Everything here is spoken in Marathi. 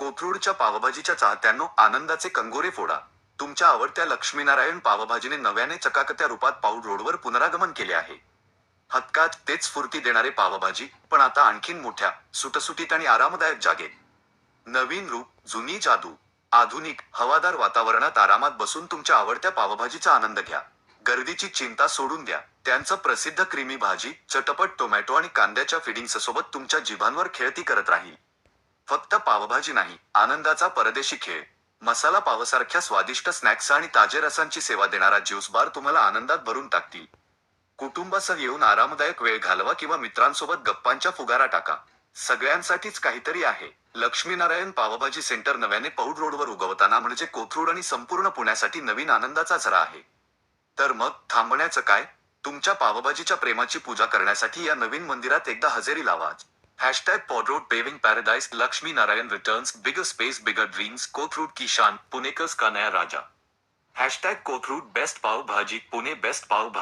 कोथरूडच्या पावभाजीच्या चाहत्यांनो आनंदाचे कंगोरे फोडा. तुमच्या आवडत्या लक्ष्मीनारायण पावभाजीने नव्याने चकाकत्या रूपात पाऊल रोडवर पुनरागमन केले आहे. हक्कात तेच स्फूर्ती देणारे पावभाजी पण आता आणखीन मोठ्या सुटसुटीत आणि आरामदायक जागेत. नवीन रूप जुनी जादू आधुनिक हवादार वातावरणात आरामात बसून तुमच्या आवडत्या पावभाजीचा आनंद घ्या. गर्दीची चिंता सोडून द्या. त्यांचं प्रसिद्ध क्रिमी भाजी चटपट टोमॅटो आणि कांद्याच्या फिडिंग्स सोबत तुमच्या जिभांवर खेळती करत राहील. फक्त पावभाजी नाही आनंदाचा परदेशी खेळ. मसाला पावसारख्या स्वादिष्ट स्नॅक्स आणि ताजे रसांची सेवा देणारा ज्यूस बार तुम्हाला आनंदात भरून टाकतील. कुटुंबासह येऊन आरामदायक वेळ घालवा किंवा मित्रांसोबत गप्पांच्या फुगारा टाका. सगळ्यांसाठीच काहीतरी आहे. लक्ष्मीनारायण पावभाजी सेंटर नव्याने पौड रोडवर उगवताना म्हणजे कोथरूड आणि संपूर्ण पुण्यासाठी नवीन आनंदाचा झरा आहे. तर मग थांबण्याचं काय? तुमच्या पावभाजीच्या प्रेमाची पूजा करण्यासाठी या नवीन मंदिरात एकदा हजेरी लावा hashtag Paud road paving paradise Lakshmi Narayan returns bigger space bigger dreams Kothrud किशान पुणेकर्स का नया राजा हॅशटॅग कोथरूड बेस्ट पाव भाजी पुणे बेस्ट पाव भाजी